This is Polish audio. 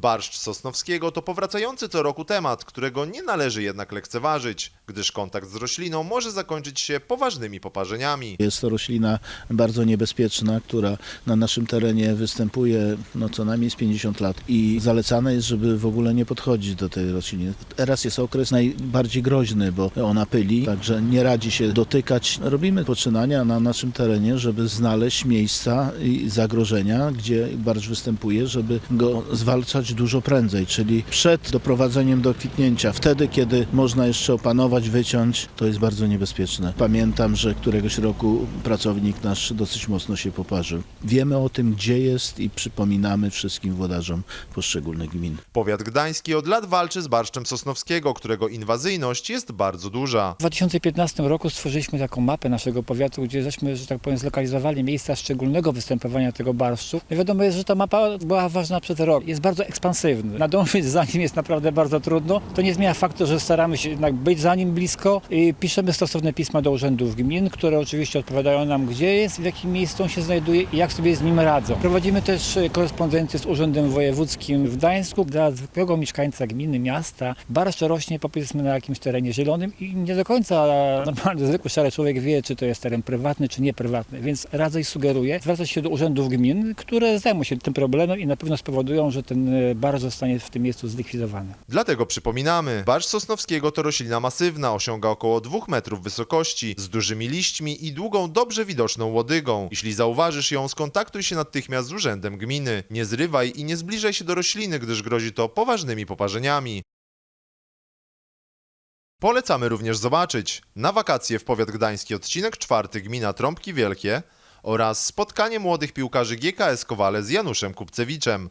Barszcz Sosnowskiego to powracający co roku temat, którego nie należy jednak lekceważyć, gdyż kontakt z rośliną może zakończyć się poważnymi poparzeniami. Jest to roślina bardzo niebezpieczna, która na naszym terenie występuje no, co najmniej z 50 lat i zalecane jest, żeby w ogóle nie podchodzić do tej rośliny. Teraz jest okres najbardziej groźny, bo ona pyli, także nie radzi się dotykać. Robimy poczynania na naszym terenie, żeby znaleźć miejsca i zagrożenia, gdzie barszcz występuje, żeby go zwalczać dużo prędzej, czyli przed doprowadzeniem do kwitnięcia, wtedy kiedy można jeszcze opanować, wyciąć, to jest bardzo niebezpieczne. Pamiętam, że któregoś roku pracownik nasz dosyć mocno się poparzył. Wiemy o tym, gdzie jest i przypominamy wszystkim włodarzom poszczególnych gmin. Powiat gdański od lat walczy z barszczem Sosnowskiego, którego inwazyjność jest bardzo duża. W 2015 roku stworzyliśmy taką mapę naszego powiatu, gdzie żeśmy, że tak powiem, zlokalizowali miejsca szczególnego występowania tego barszczu. No wiadomo jest, że ta mapa była ważna przez rok. Jest bardzo ekspansywny. Nadążyć za nim jest naprawdę bardzo trudno. To nie zmienia faktu, że staramy się jednak być za nim blisko i piszemy stosowne pisma do urzędów gmin, które oczywiście odpowiadają nam, gdzie jest, w jakim miejscu on się znajduje i jak sobie z nim radzą. Prowadzimy też e, korespondencję z Urzędem Wojewódzkim w Gdańsku. Dla zwykłego mieszkańca gminy, miasta barszcz rośnie powiedzmy na jakimś terenie zielonym i nie do końca normalny, zwykły szary człowiek wie, czy to jest teren prywatny, czy nieprywatny. Więc radzę i sugeruję zwracać się do urzędów gmin, które zajmą się tym problemem i na pewno spowodują, że ten barszcz zostanie w tym miejscu zlikwidowany. Dlatego przypominamy, barszcz Sosnowskiego to roślina masywna, osiąga około 2 metrów wysokości, z dużymi liśćmi i długą, dobrze widoczną łodygą. Jeśli zauważysz ją, skontaktuj się natychmiast z urzędem gminy. Nie zrywaj i nie zbliżaj się do rośliny, gdyż grozi to poważnymi poparzeniami. Polecamy również zobaczyć na wakacje w powiat gdański odcinek czwarty gmina Trąbki Wielkie oraz spotkanie młodych piłkarzy GKS Kowale z Januszem Kupcewiczem.